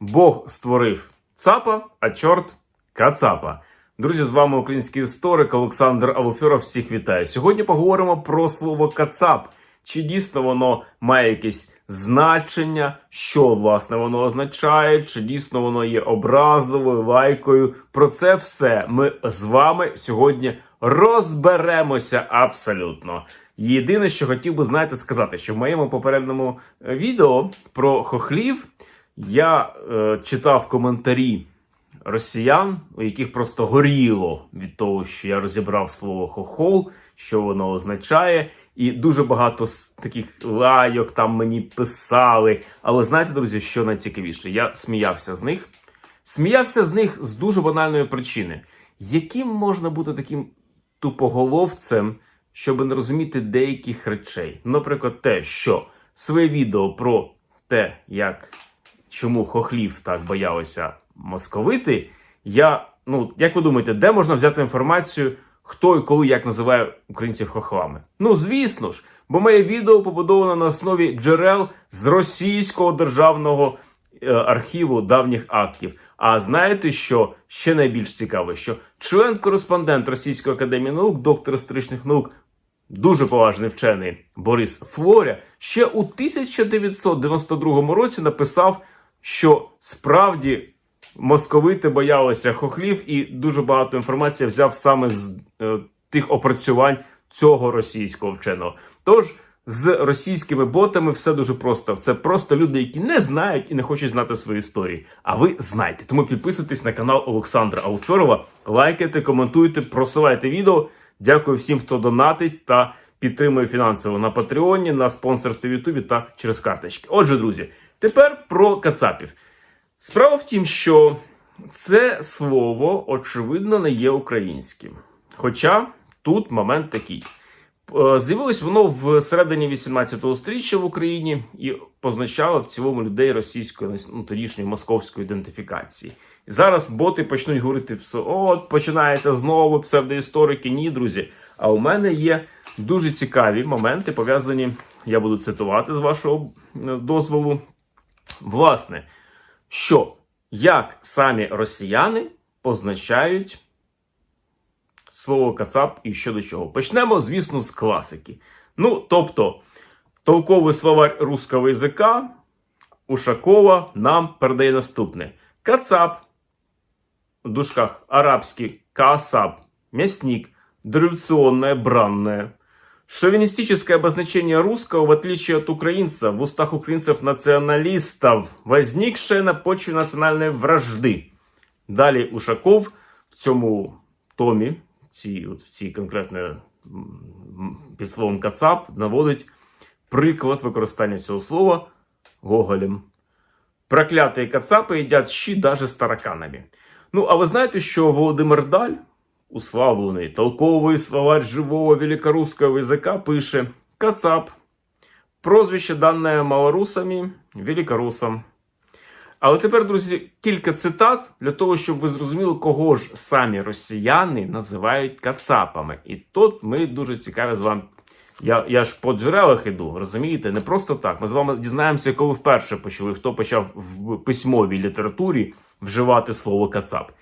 Бог створив цапа, а чорт кацапа. Друзі, з вами український історик Олександр Алофьоров. Всіх вітаю. Сьогодні поговоримо про слово кацап. Чи дійсно воно має якесь значення, що власне воно означає, чи дійсно воно є образливою лайкою? Про це все ми з вами сьогодні розберемося абсолютно. Єдине, що хотів би знаєте, сказати, що в моєму попередньому відео про хохлів я е, читав коментарі росіян, у яких просто горіло від того, що я розібрав слово хохол, що воно означає. І дуже багато таких лайок там мені писали. Але знаєте, друзі, що найцікавіше? Я сміявся з них. Сміявся з них з дуже банальної причини. Яким можна бути таким тупоголовцем, щоб не розуміти деяких речей? Наприклад, те, що своє відео про те, як чому хохлів так боялися московити, я, ну, як ви думаєте, де можна взяти інформацію, хто і коли як називає українців хохлами? Ну, звісно ж, бо моє відео побудовано на основі джерел з російського державного е, архіву давніх актів. А знаєте, що ще найбільш цікаво, що член-кореспондент Російської академії наук, доктор історичних наук, дуже поважний вчений Борис Флоря, ще у 1992 році написав, що справді московити боялися хохлів, і дуже багато інформації взяв саме з е, тих опрацювань цього російського вченого. Тож з російськими ботами все дуже просто. Це просто люди, які не знають і не хочуть знати свої історії. А ви знаєте. Тому підписуйтесь на канал Олександра Аутферова, лайкайте, коментуйте, просувайте відео. Дякую всім, хто донатить та підтримує фінансово на Патреоні, на спонсорстві в Ютубі та через карточки. Отже, друзі, тепер про кацапів. Справа в тім, що це слово, очевидно, не є українським. Хоча тут момент такий. Е, З'явилось воно в середині 18 сторіччя в Україні і позначало в цілому людей російської ну, тодішньої московської ідентифікації. І зараз боти почнуть говорити все, от починається знову псевдоісторики. Ні, друзі. А у мене є дуже цікаві моменти, пов'язані, я буду цитувати з вашого дозволу. Власне, що як самі росіяни позначають слово Кацап і що до чого. Почнемо, звісно, з класики. Ну, тобто, толковий словарь русского язика Ушакова нам передає наступне: Кацап, в дужках арабский каасаб, мясник, дореволюционное бранное. Шовинистическое обозначение русского, в отличие от украинца, в устах украинцев-националистов, возникшее на почве национальной вражды. Далі Ушаков в цьому томі, в цій конкретно під словом Кацап, наводить приклад використання цього слова Гоголем. Проклятые кацапи їдять щі даже з тараканами. Ну, а ви знаєте, що Володимир Даль, уславлений толковий словарь живого великорусского язика, пише Кацап. Прозвище дане малорусами великорусам. Але тепер, друзі, кілька цитат для того, щоб ви зрозуміли, кого ж самі росіяни називають кацапами. І тут ми дуже цікаві з вами. Я, я ж по джерелах іду, розумієте? Не просто так. Ми з вами дізнаємося, коли вперше почули, хто почав в письмовій літературі вживати слово кацап.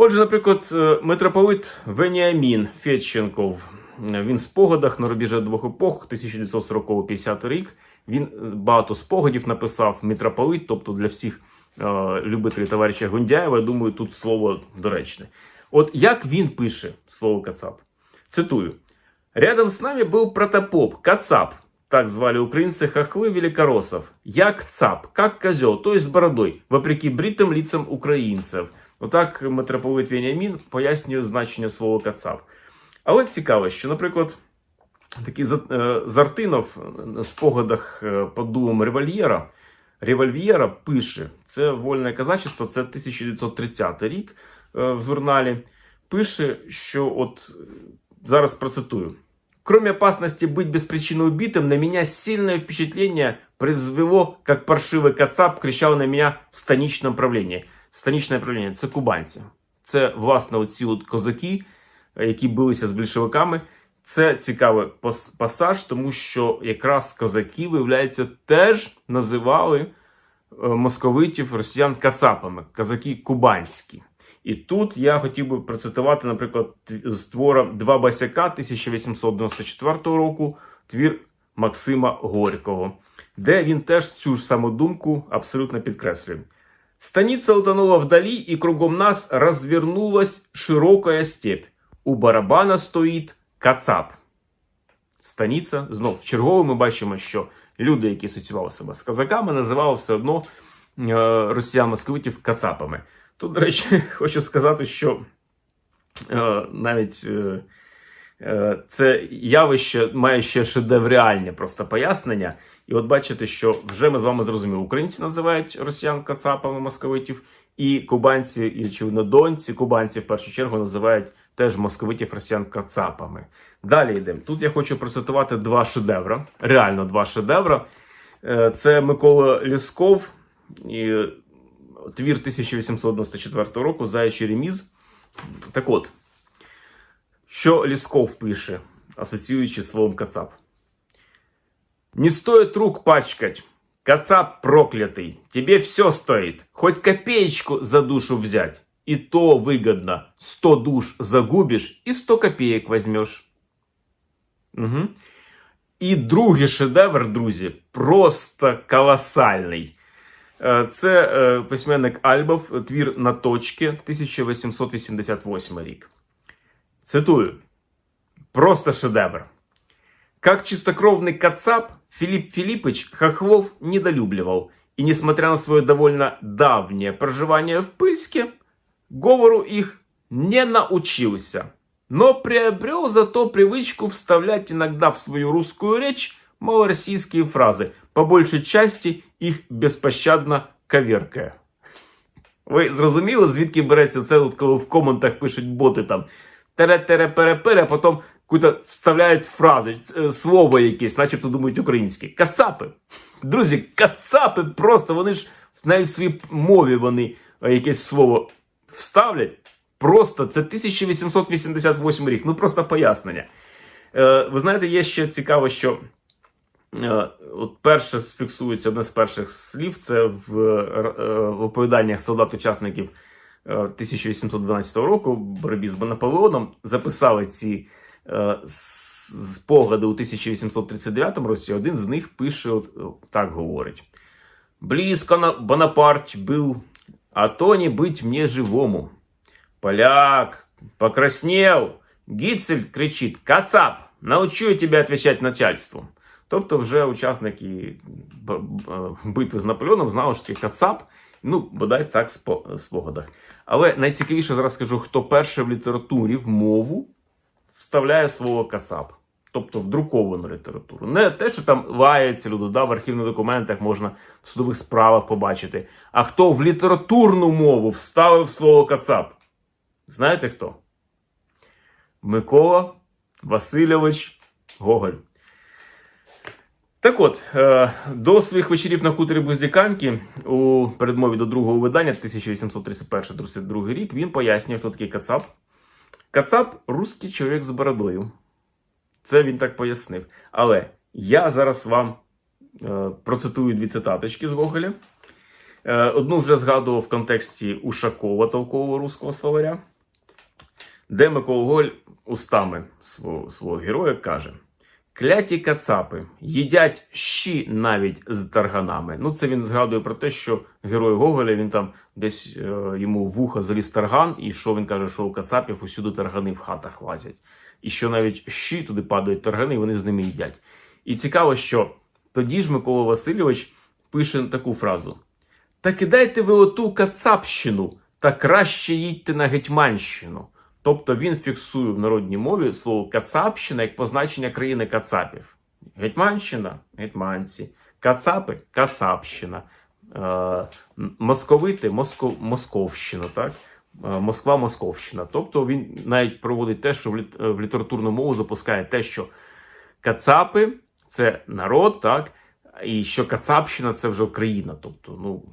Отже, наприклад, е, митрополит Веніамін Федченков. Він в спогадах на рубежі двох епох, 1940-50 рік. Він е, багато спогадів написав митрополит, тобто для всіх е, любителів товариша Гундяєва, я думаю, тут слово доречне. От як він пише слово Кацап? Цитую: Рядом с нами был протопоп, Кацап. Так звали украинцы хохлы великороссов. Як цап, как козел, то есть с бородой, вопреки бритым лицам українців. Отак митрополит Веніамін пояснює значення слова кацап. Але цікаво, що, наприклад, такий За- е, Зартинов в спогадах е, під дулом револьєра. Револьвєра пише, це вольне казачество, це 1930 рік е, в журналі. Пише, що от е, зараз процитую. Кроме опасности быть без причины убитым, на меня сильное впечатление произвело, как паршивый кацап кричал на меня в станичном правлении. Станичне правління це кубанці. Це, власне, оці от козаки, які билися з більшовиками. Це цікавий пасаж, тому що якраз козаки, виявляється, теж називали е, московитів, росіян кацапами, казаки кубанські. І тут я хотів би процитувати, наприклад, з твора Два басяка 1894 року, твір Максима Горького, де він теж цю ж саму думку абсолютно підкреслює. Станица утонула вдали, и кругом нас развернулась широкая степь. У барабана стоїть кацап. Станиця. Знов чергово ми бачимо, що люди, які асоціювали себе з казаками, називали все одно е, росіян московитів кацапами. Тут, до речі, хочу сказати, що е, навіть е, це явище має ще шедевріальне просто пояснення. І от бачите, що вже ми з вами зрозуміли, українці називають росіян кацапами московитів, і кубанці, і очевидно, донці кубанці в першу чергу називають теж московитів росіян кацапами. Далі йдемо. Тут я хочу процитувати два шедевра, реально два шедевра. Е, Це Микола Лісков, твір 1894 року Заячий реміз. Так от, що Лісков пише, асоціюючи з словом кацап. Не стоит рук пачкать. Кацап проклятый, тебе все стоит. Хоть копеечку за душу взять. И то выгодно. Сто душ загубишь и сто копеек возьмешь. Угу. І другий шедевр, друзі, просто колосальний. Е, Це е, письменник Альбов, твір на точки 1888 рік. Цитую. Просто шедевр. Как чистокровный кацап, Филипп Филиппович Хохлов недолюбливал, и, несмотря на свое довольно давнее проживание в Пыльске, говору их не научился, но приобрел зато привычку вставлять иногда в свою русскую речь малороссийские фразы, по большей части их беспощадно коверкая. Ви зрозуміли, звідки береться це, от коли в коментах пишуть боти там тере-тере-пере-пере, а потім куди вставляють фрази, е, слово якесь, начебто думають українське. Кацапи. Друзі, кацапи просто, вони ж навіть в своїй мові вони е, якесь слово вставлять. Просто це 1888 рік. Ну просто пояснення. Е, ви знаєте, є ще цікаво, що Е, От перше фіксується одне з перших слів. Це в, е, в оповіданнях солдат-учасників е, 1812 року в боротьбі з Наполеоном. Записали ці е, спогади у 1839 році. Один з них пише, от, е, так говорить: Близко на Бонапарт був, а то не быть мне живому. Поляк покраснел. Гіцель кричить: Кацап, научу я тебя отвечать начальству. Тобто, вже учасники битви з Наполеоном знали, що таке Кацап, ну, бодай так спо- спогадах. Але найцікавіше зараз скажу, хто перше в літературі в мову вставляє слово Кацап. Тобто в друковану літературу. Не те, що там лаються люди, да, в архівних документах можна в судових справах побачити. А хто в літературну мову вставив слово Кацап? Знаєте хто? Микола Васильович Гоголь. Так от, е, до своїх вечорів на хуторі Буздяканки у передмові до другого видання 1831-32 рік він пояснює, хто такий Кацап. Кацап русський чоловік з бородою. Це він так пояснив. Але я зараз вам е, процитую дві цитаточки з Гоголя. Е, одну вже згадував в контексті Ушакова, толкового руського словаря, де Микола Гоголь устами свого, свого героя каже. Кляті кацапи їдять щі навіть з тарганами. Ну, це він згадує про те, що герой Гоголя він там десь е, йому в вуха заліз тарган, і що він каже, що у кацапів усюди таргани в хатах лазять. І що навіть щі туди падають таргани, і вони з ними їдять. І цікаво, що тоді ж Микола Васильович пише таку фразу: Та кидайте ви оту кацапщину, та краще їдьте на Гетьманщину. Тобто він фіксує в народній мові слово Кацапщина як позначення країни Кацапів. Гетьманщина гетьманці, Кацапи Кацапщина, е, московити Моско, Московщина, так? Е, Москва Московщина. Тобто він навіть проводить те, що е, в літературну мову запускає те, що Кацапи це народ, так? І що Кацапщина це вже країна. Тобто, ну,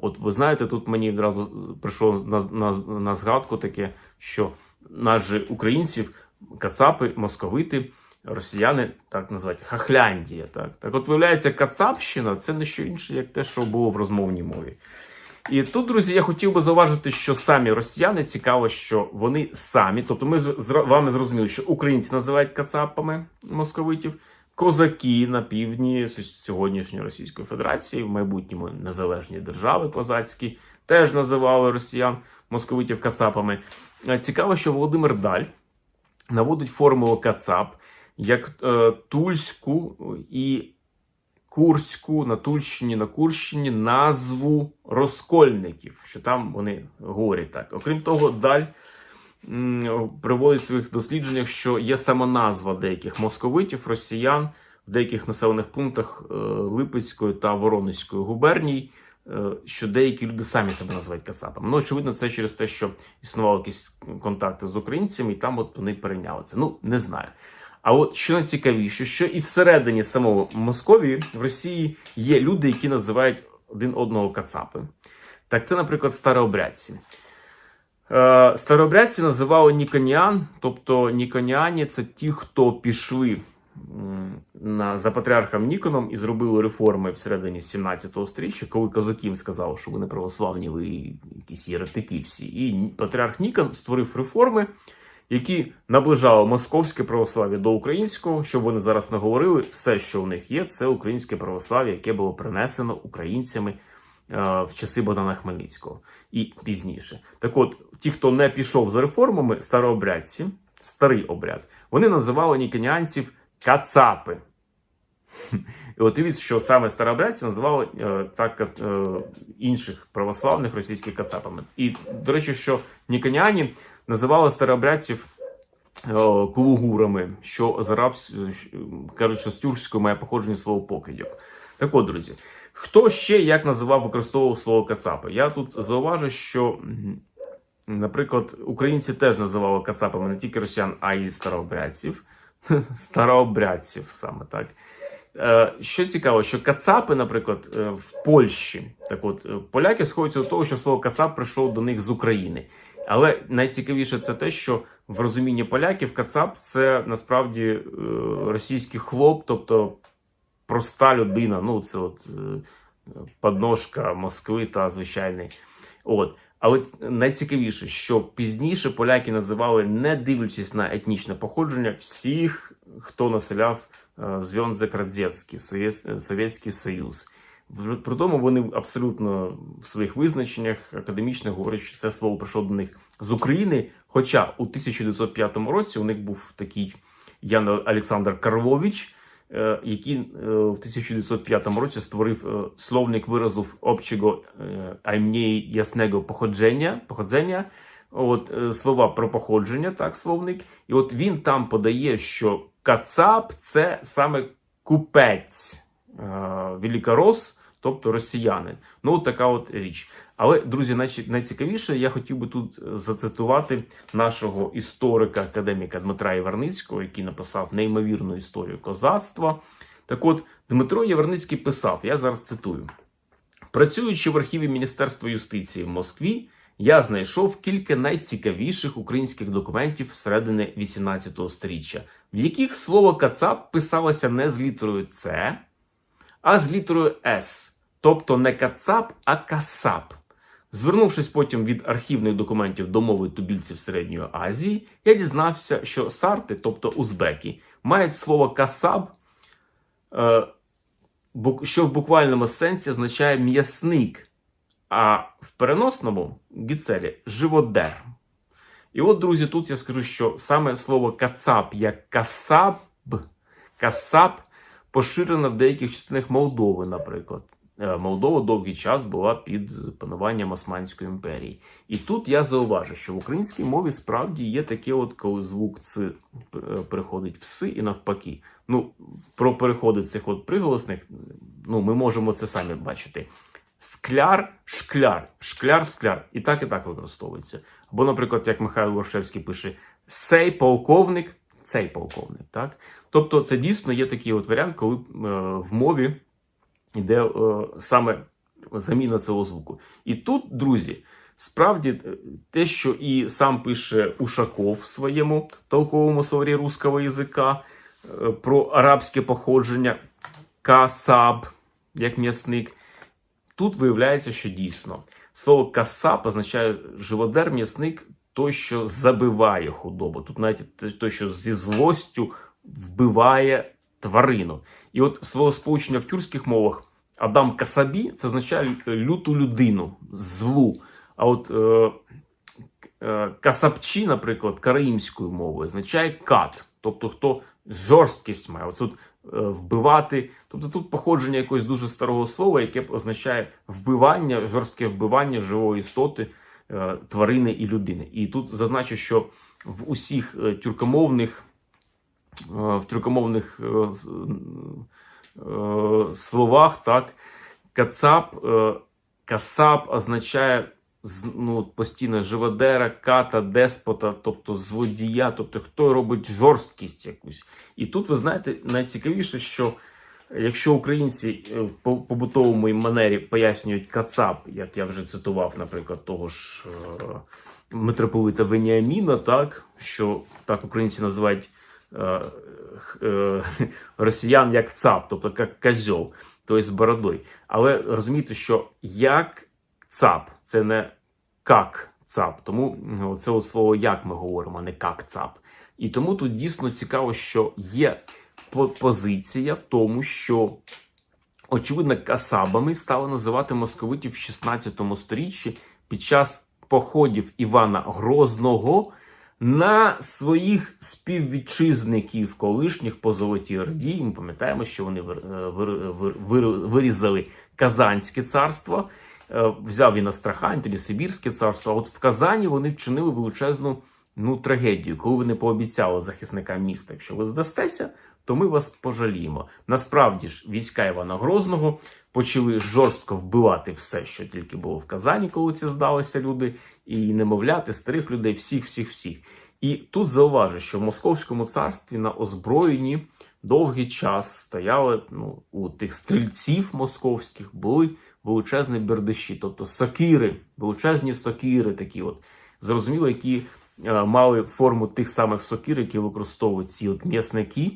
от ви знаєте, тут мені одразу прийшло на, на, на згадку таке, що нас же українців, кацапи, московити, росіяни так називають Хахляндія. Так, так от виявляється, Кацапщина це не що інше, як те, що було в розмовній мові. І тут, друзі, я хотів би зауважити, що самі росіяни цікаво, що вони самі, тобто ми з вами зрозуміли, що українці називають кацапами московитів, козаки на півдні сьогоднішньої Російської Федерації, в майбутньому незалежні держави козацькі, теж називали росіян московитів кацапами. Е, Цікаво, що Володимир Даль наводить формулу кацап як е, тульську і Курську на Тульщині, на Курщині назву розкольників, що там вони говорять так. Окрім того, Даль м, приводить в своїх дослідженнях, що є сама назва деяких московитів, росіян в деяких населених пунктах е, Липецької та Воронезької губерній, що деякі люди самі себе називають кацапами. Ну, очевидно, це через те, що існували якісь контакти з українцями, і там от вони перейняли це. Ну, не знаю. А от що найцікавіше, що і всередині самого Московії в Росії є люди, які називають один одного кацапи. Так, це, наприклад, старообрядці. Е, Старообрядці називали Ніконіан, тобто Ніконіані це ті, хто пішли на, за патріархом Ніконом і зробили реформи всередині 17 століття, коли козаків сказали, що вони православні, ви якісь єретики всі. І патріарх Нікон створив реформи, які наближали московське православ'я до українського, щоб вони зараз не говорили, все, що у них є, це українське православ'я, яке було принесено українцями е, в часи Богдана Хмельницького і пізніше. Так от, ті, хто не пішов за реформами, старообрядці, старий обряд, вони називали ніконіанців кацапи. І от дивіться, що саме старообрядці називали е, так е, інших православних російських кацапами. І, до речі, що ніконіані називали старообрядців е, кулугурами, що з арабс... кажуть, що з тюркської має походження слово покидьок. Так от, друзі, хто ще як називав використовував слово кацапи? Я тут зауважу, що, наприклад, українці теж називали кацапами не тільки росіян, а й старообрядців. Старообрядців саме так. Е, Що цікаво, що кацапи, наприклад, е, в Польщі, так от е, поляки сходяться до того, що слово кацап прийшов до них з України. Але найцікавіше це те, що в розумінні поляків кацап це насправді російський хлоп, тобто проста людина. Ну, це от подножка Москви та звичайний. От. Але найцікавіше, що пізніше поляки називали, не дивлячись на етнічне походження, всіх, хто населяв е, Зв'язок Радзецький, Совєт- Совєтський Союз. При тому вони абсолютно в своїх визначеннях академічних говорять, що це слово прийшло до них з України. Хоча у 1905 році у них був такий Ян Олександр Карлович, е, який е, в 1905 році створив е, словник виразів общого аймнії ясного походження, походження. От е, слова про походження, так, словник. І от він там подає, що кацап це саме купець е, великорос, тобто росіянин. Ну, от така от річ. Але, друзі, най- найцікавіше, я хотів би тут е, зацитувати нашого історика, академіка Дмитра Єварницького, який написав неймовірну історію козацтва. Так от, Дмитро Єварницький писав: я зараз цитую. Працюючи в архіві Міністерства юстиції в Москві, я знайшов кілька найцікавіших українських документів середини 18 століття, в яких слово кацап писалося не з літерою С, а з літерою С, тобто не кацап, а касап. Звернувшись потім від архівних документів до мови тубільців Середньої Азії, я дізнався, що сарти, тобто узбеки, мають слово касаб, е, що в буквальному сенсі означає м'ясник, а в переносному гіцелі живодер. І от, друзі, тут я скажу, що саме слово кацап як касаб, касаб поширено в деяких частинах Молдови, наприклад. Е, Молдова довгий час була під пануванням Османської імперії. І тут я зауважу, що в українській мові справді є таке, от коли звук ц е, переходить в си і навпаки. Ну, про переходи цих от приголосних, ну, ми можемо це самі бачити. Скляр, шкляр, шкляр, скляр. І так, і так використовується. Або, наприклад, як Михайло Горшевський пише: сей полковник, цей полковник. Так? Тобто, це дійсно є такий от варіант, коли е, в мові йде е, саме заміна цього звуку. І тут, друзі, справді е, те, що і сам пише Ушаков в своєму толковому словарі русского язика, е, про арабське походження касаб, як м'ясник. Тут виявляється, що дійсно слово касаб означає живодер, м'ясник, той, що забиває худобу. Тут навіть той, що зі злостю вбиває тварину. І от слово сполучення в тюркських мовах Адам Касабі це означає люту людину, злу. А от е, е, касапчі, наприклад, караїмською мовою означає кат, тобто хто жорсткість має. От, е, вбивати. Тобто тут походження якогось дуже старого слова, яке означає вбивання, жорстке вбивання живої істоти, е, тварини і людини. І тут зазначу, що в усіх е, тюркомовних в тюркомовних е, е, словах, так, кацап, е, касап означає ну, постійно живодера, ката, деспота, тобто злодія, тобто хто робить жорсткість якусь. І тут ви знаєте, найцікавіше, що якщо українці е, в побутовому манері пояснюють кацап, як я вже цитував, наприклад, того ж е, митрополита Веніаміна, так що так українці називають е, е, росіян як цап, тобто як козьол, тобто з бородою. Але розумієте, що як цап, це не как цап. Тому це от слово як ми говоримо, а не как цап. І тому тут дійсно цікаво, що є позиція в тому, що очевидно касабами стали називати московитів в 16 сторіччі під час походів Івана Грозного на своїх співвітчизників колишніх по Золотій Орді. Ми пам'ятаємо, що вони е, вир- вир- вир- вирізали Казанське царство. Е, Взяв він Астрахань, тоді Сибірське царство. А от в Казані вони вчинили величезну ну, трагедію, коли вони пообіцяли захисникам міста, якщо ви здастеся, то ми вас пожаліємо. Насправді ж війська Івана Грозного почали жорстко вбивати все, що тільки було в Казані, коли це здалися люди, і немовляти, старих людей, всіх, всіх, всіх. І тут зауважу, що в Московському царстві на озброєнні довгий час стояли ну, у тих стрільців московських були величезні бердиші, тобто сокири, величезні сокири, такі от зрозуміло, які е, мали форму тих самих сокир, які використовують ці от м'ясники,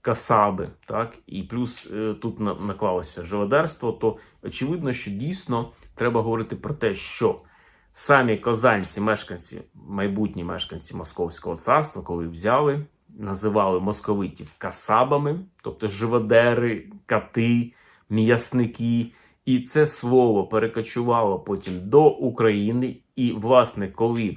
касаби, так, і плюс е, тут наклалося живодерство, то очевидно, що дійсно треба говорити про те, що самі козанці, мешканці, майбутні мешканці Московського царства, коли взяли, називали московитів касабами, тобто живодери, кати, м'ясники. І це слово перекочувало потім до України. І, власне, коли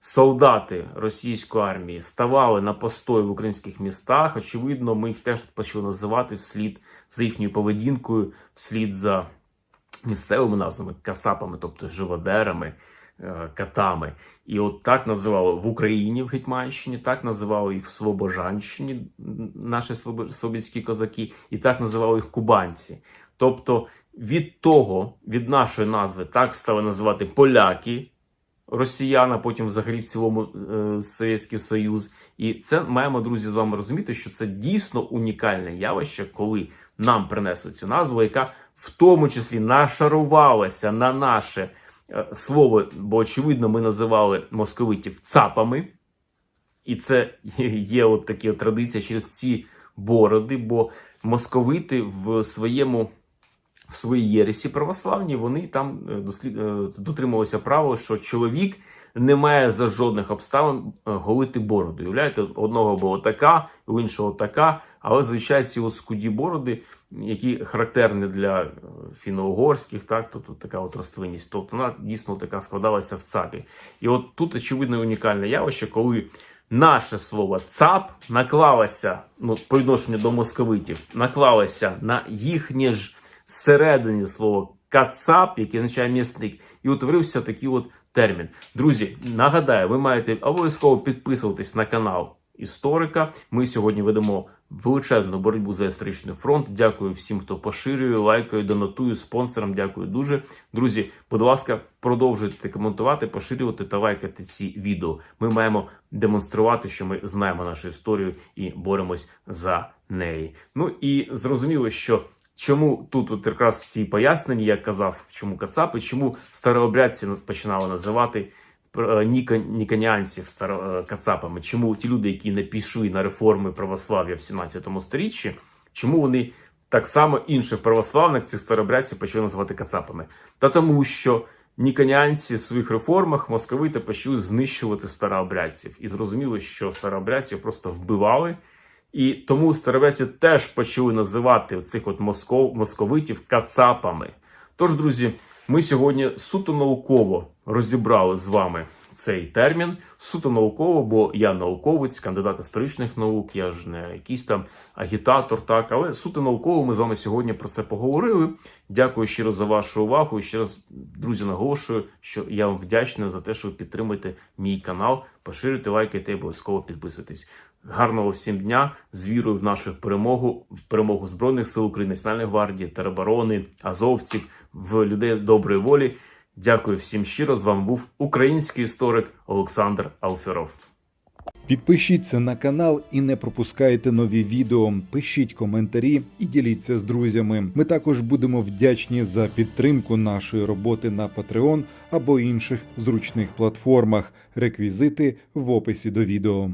солдати російської армії ставали на постой в українських містах, очевидно, ми їх теж почали називати вслід за їхньою поведінкою, вслід за місцевими назвами касапами, тобто живодерами, катами. І от так називали в Україні в Гетьманщині, так називали їх в Слобожанщині, наші слобідські козаки, і так називали їх кубанці. Тобто від того, від нашої назви, так стали називати поляки, росіян, а потім взагалі в цілому е, Совєтський Союз. І це маємо, друзі, з вами розуміти, що це дійсно унікальне явище, коли нам принесли цю назву, яка в тому числі нашарувалася на наше е, слово, бо очевидно, ми називали московитів цапами. І це є от такі от традиції через ці бороди, бо московити в своєму в своїй єресі православній вони там е, дослід... е, дотримувалися правила, що чоловік не має за жодних обставин е, голити бороду. Уявляєте, одного була така, у іншого така, але звичайно ці скуді бороди, які характерні для е, фіно-угорських, так, тобто така от рослинність, тобто вона дійсно така складалася в цапі. І от тут очевидно унікальне явище, коли наше слово цап наклалося ну, по відношенню до московитів, наклалося на їхнє ж зсередині слово кацап, яке означає м'ясник, і утворився такий от термін. Друзі, нагадаю, ви маєте обов'язково підписуватись на канал історика. Ми сьогодні ведемо величезну боротьбу за історичний фронт. Дякую всім, хто поширює, лайкає, донатує, спонсорам. Дякую дуже. Друзі, будь ласка, продовжуйте коментувати, поширювати та лайкати ці відео. Ми маємо демонструвати, що ми знаємо нашу історію і боремось за неї. Ну і зрозуміло, що. Чому тут от якраз в цій поясненні я казав, чому кацапи, чому старообрядці починали називати е, ніка, ніконіанців е, кацапами, чому ті люди, які не пішли на реформи православ'я в 17 сторіччі, чому вони так само інших православних цих старобрядців почали називати кацапами? Та тому, що ніконіанці в своїх реформах московити почали знищувати старообрядців і зрозуміли, що старообрядців просто вбивали. І тому старобрядці теж почали називати цих от москов, московитів кацапами. Тож, друзі, ми сьогодні суто науково розібрали з вами цей термін. Суто науково, бо я науковець, кандидат історичних наук, я ж не якийсь там агітатор, так, але суто науково ми з вами сьогодні про це поговорили. Дякую щиро за вашу увагу. І ще раз, друзі, наголошую, що я вам вдячний за те, що ви підтримуєте мій канал, поширюйте, лайкайте і обов'язково підписуйтесь. Гарного всім дня з вірою в нашу перемогу, в перемогу Збройних сил України, Національної гвардії, тероборони, азовців, в людей доброї волі. Дякую всім щиро. З вами був український історик Олександр Алферов. Підпишіться на канал і не пропускайте нові відео. Пишіть коментарі і діліться з друзями. Ми також будемо вдячні за підтримку нашої роботи на Patreon або інших зручних платформах. Реквізити в описі до відео.